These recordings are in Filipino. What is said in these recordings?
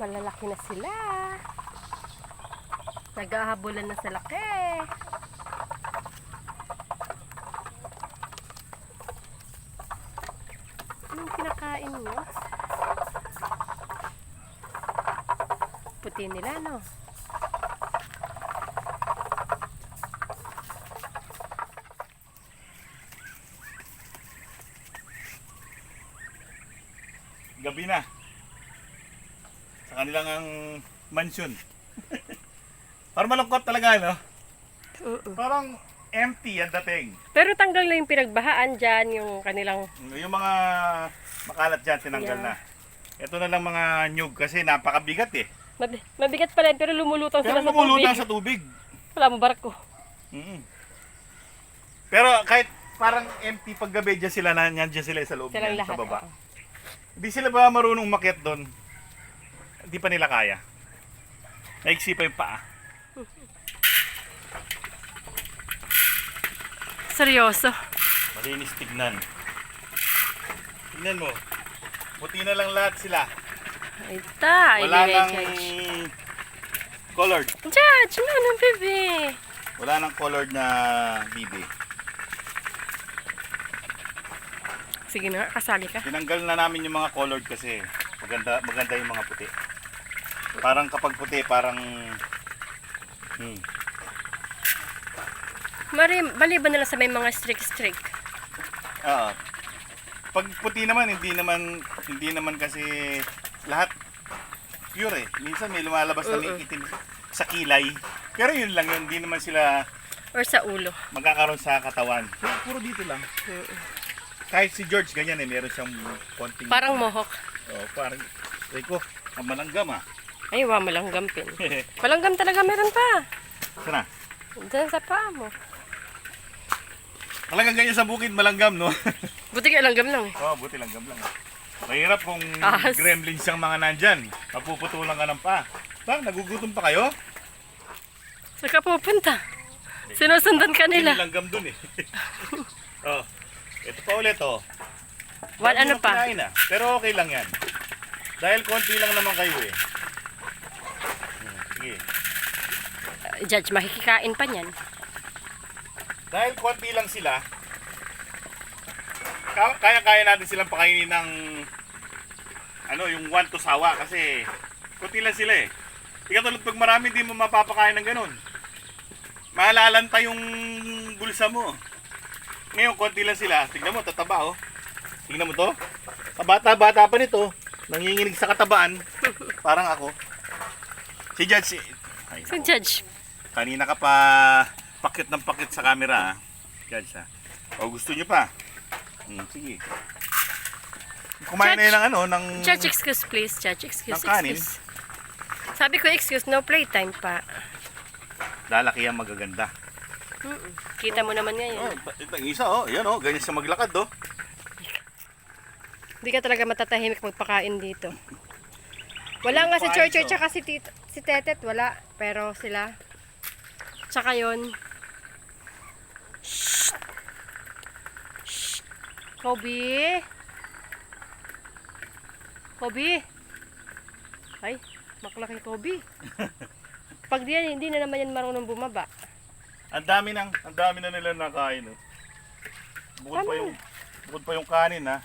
Malalaki na sila. Naghahabulan na sa laki. Anong kinakain mo? Puti nila, no? Gabi na. Sa kanilang ang mansion. Parang malungkot talaga, no? Oo. Parang empty ang dating. Pero tanggal na yung pinagbahaan dyan, yung kanilang... Yung mga makalat dyan, tinanggal Yeah. na. Ito na lang mga nyug kasi napakabigat eh. Mab- mabigat pa rin, pero lumulutang Pero sila sa lumulutang tubig. sa tubig. Wala mo barko. Mm. Pero kahit parang empty pag gabi dyan sila, na, nandiyan sila sa loob Silang yan, lahat. sa baba. oo. Hindi sila ba marunong umakyat doon? Hindi pa nila kaya. Naiksi pa yung paa. Seryoso. Malinis tignan. Tignan mo. Buti na lang lahat sila. Ita, Wala nang colored. Judge, ano nang bebe? Wala nang colored na bibi. Sige na, kasali ka. Tinanggal na namin yung mga colored kasi maganda maganda yung mga puti. Parang kapag puti, parang hmm, Mari, maliban na lang sa may mga strict-strict. ah, pag puti naman hindi naman hindi naman kasi lahat pure eh. Minsan may lumalabas na may Oo. itim sa kilay. Pero yun lang yun, hindi naman sila Or sa ulo. magkakaroon sa katawan. Puro, puro dito lang. Kahit si George ganyan eh, meron siyang konting Parang mohawk. oh, parang Rico, ang malanggam ah. Ay, wow, malanggam pin. Malanggam talaga meron pa. Sana. Diyan sa paa mo. Talagang ganyan sa bukid malanggam no. Buti ka langgam lang eh. oh, buti langgam lang. ah. Mahirap kung Ahas. gremlins ang mga nandyan. Mapuputulan ka ng pa. Bang, nagugutom pa kayo? Saan ka pupunta? Sinusundan ka nila. langgam dun eh. oh, ito pa ulit oh. Dami ano pa? kinain, ah. Pero okay lang yan. Dahil konti lang naman kayo eh. Sige. Uh, Judge, makikikain pa niyan. Dahil konti lang sila, ka- kaya-kaya natin silang pakainin ng ano, yung one to sawa kasi konti lang sila eh. Di katulad pag marami, di mo mapapakain ng ganun. Mahalalanta yung bulsa mo. Ngayon, konti lang sila. Tignan mo, tataba oh. Tignan mo to. Kabata-bata pa nito. Nanginginig sa katabaan. Parang ako. Si Judge, ay, Si Judge, Kanina ka pa pakit ng pakit sa camera, ah. Judge, ha? O gusto nyo pa? Hmm, sige. Kumain na Judge. yun ng ano, ng... Judge, excuse please. Judge, excuse, Ng kanin? excuse. Sabi ko, excuse, no playtime pa. Lalaki ang magaganda. Mm-mm. Kita mo naman Oh, ngayon. yung isa, oh. Yan, oh. Ganyan siya maglakad, oh. Hindi ka talaga matatahimik magpakain dito. Wala nga si. Churchill tsaka si, si Tetet, wala. Pero sila. Tsaka yun. Shh. Shh. Kobe. Kobe. Ay, maklaki Kobe. Pag di yan, hindi na naman yan marunong bumaba. Ang dami nang, ang dami na nila nakain, oh. Bukod pa yung, bukod pa yung kanin, ha.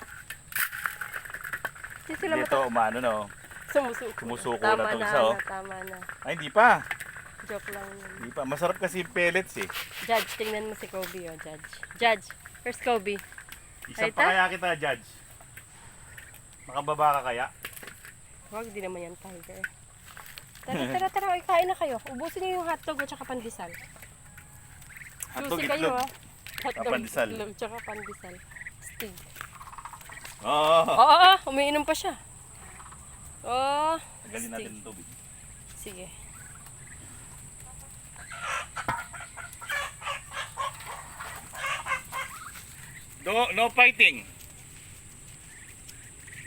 Hindi sila Dito, umano, no. Sumusuko. Sumusuko tama na tong na, isa, oh. na, tama na. Ay, hindi pa. Joke lang yun. Hindi pa. Masarap kasi yung pellets, eh. Judge, tingnan mo si Kobe, oh, Judge. Judge, where's Kobe? Isang Ay, pa kaya kita, Judge. Makababa ka kaya? Huwag, di naman yan tiger. Tara, tara, tara, oy, kain na kayo. Ubusin niyo yung hotdog at saka pandesal. Hotdog Susi kayo, itlog. ah. Hotdog, pandesal. itlog, tsaka pandesal. Stig. Oo. Oo, oo, oo, umiinom pa siya. Oh, Tagalin natin ng tubig. sige. No, no fighting.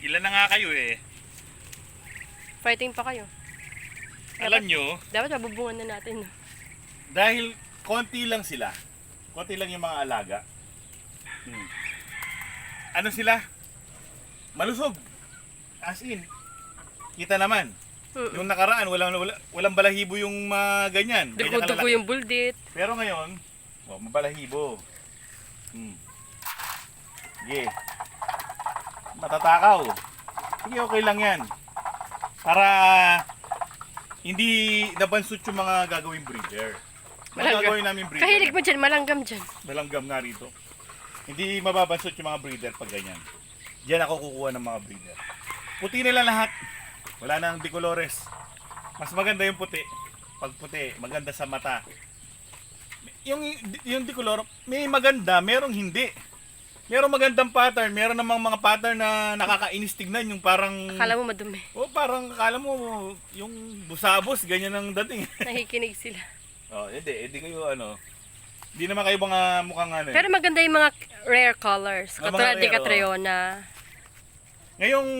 Ilan na nga kayo eh. Fighting pa kayo. Alam nyo, Dapat mabubungan na natin. no? dahil konti lang sila, konti lang yung mga alaga, hmm. ano sila? Malusog. As in, kita naman. Mm. Yung nakaraan, walang, wala, walang balahibo yung mga ganyan. Ganyan Dugo-dugo kalalaki. yung buldit. Pero ngayon, oh, mabalahibo. Hmm. Sige. Matatakaw. Sige, okay lang yan. Para hindi nabansot yung mga gagawing breeder. Malanggam. gagawin namin breeder. Kahilig mo dyan, malanggam dyan. Malanggam nga rito. Hindi mababansot yung mga breeder pag ganyan. Diyan ako kukuha ng mga breeder. Puti nila lahat. Wala nang bicolores. Mas maganda yung puti. Pag puti, maganda sa mata. Yung yung dicolor, may maganda, merong hindi. Merong magandang pattern, meron namang mga pattern na nakakainis tignan, yung parang Akala mo madumi. Oh, parang akala mo yung busabos ganyan ang dating. Nakikinig sila. oh, hindi, hindi kayo ano. Hindi naman kayo mga mukhang ano. eh. Pero maganda yung mga rare colors. Katulad ni Catriona. Ngayong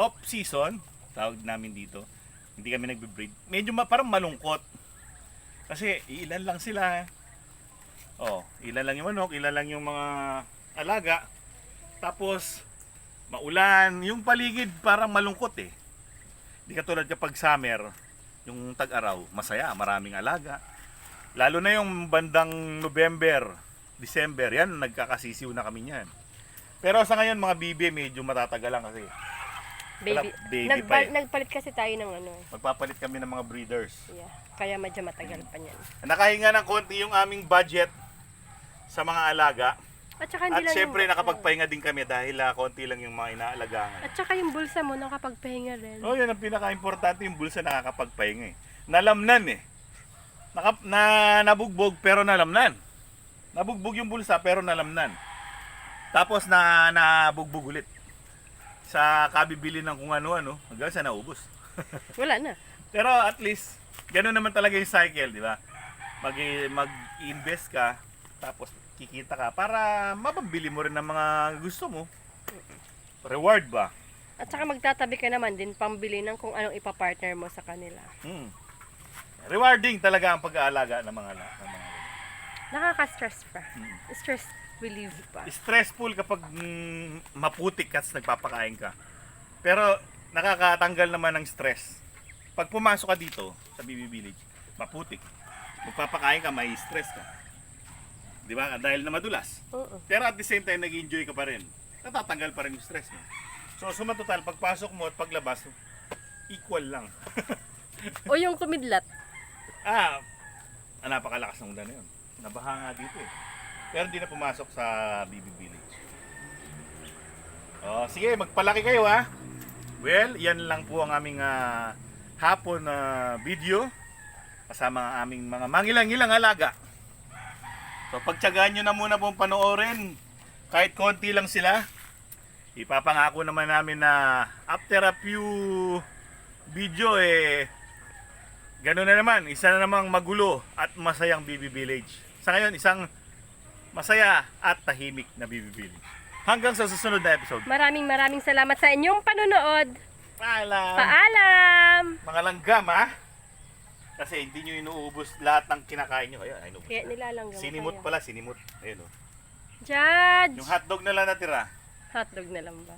off season, tawag namin dito, hindi kami nagbe-breed. Medyo ma- parang malungkot. Kasi ilan lang sila. Oh, ilan lang yung manok, ilan lang yung mga alaga. Tapos maulan, yung paligid parang malungkot eh. Hindi katulad kapag summer, yung tag-araw, masaya, maraming alaga. Lalo na yung bandang November, December, yan, nagkakasisiw na kami niyan. Pero sa ngayon mga bibi medyo matatagal lang kasi Baby. Baby Nagpa- pa eh. Nagpalit kasi tayo ng ano. eh. magpapalit kami ng mga breeders. Yeah. Kaya medyo matagal pa niyan. Nakahinga ng konti yung aming budget sa mga alaga. At saka hindi At lang syempre yung, nakapagpahinga din kami dahil ah, konti lang yung mga inaalagaan. At saka yung bulsa mo nakapagpahinga rin. Oh, yan ang pinaka-importante yung bulsa nakakapagpahinga eh. Nalamnan eh. Naka, na nabugbog pero nalamnan. Nabugbog yung bulsa pero nalamnan. Tapos na nabugbog ulit. Sa kabibili ng kung ano-ano, hanggang sa naubos. Wala na. Pero at least, ganun naman talaga yung cycle, di ba? Mag, mag-invest ka, tapos kikita ka para mapambili mo rin ng mga gusto mo. Reward ba? At saka magtatabi ka naman din pambili ng kung anong ipapartner mo sa kanila. Hmm. Rewarding talaga ang pag-aalaga ng mga, ng Nakaka-stress pa. Stress relief pa. stressful kapag mm, maputik at nagpapakain ka. Pero nakakatanggal naman ng stress. Pag pumasok ka dito sa BB Village, maputik. Magpapakain ka, may stress ka. Di ba? Dahil na madulas. Oo. Pero at the same time, nag-enjoy ka pa rin. Natatanggal pa rin yung stress mo. So, suma total, pagpasok mo at paglabas, equal lang. O yung kumidlat. ah, ah, napakalakas ng ulan na yun. Nabaha nga dito eh. Pero hindi na pumasok sa BB Village. Oh, sige, magpalaki kayo ha. Well, yan lang po ang aming ah, hapon na video kasama ang aming mga mangilang-ilang alaga. So pagtyagaan nyo na muna pong panoorin kahit konti lang sila. Ipapangako naman namin na after a few video eh Ganun na naman, isa na namang magulo at masayang BB Village. Sa ngayon, isang masaya at tahimik na BB Village. Hanggang sa susunod na episode. Maraming maraming salamat sa inyong panonood. Paalam! Paalam! Mga langgam ha? Kasi hindi nyo inuubos lahat ng kinakain nyo. Ayun, ayun. Kaya nilalanggam Sinimot tayo. pala, sinimot. Ayun o. Judge! Yung hotdog na lang natira. Hotdog na lang ba?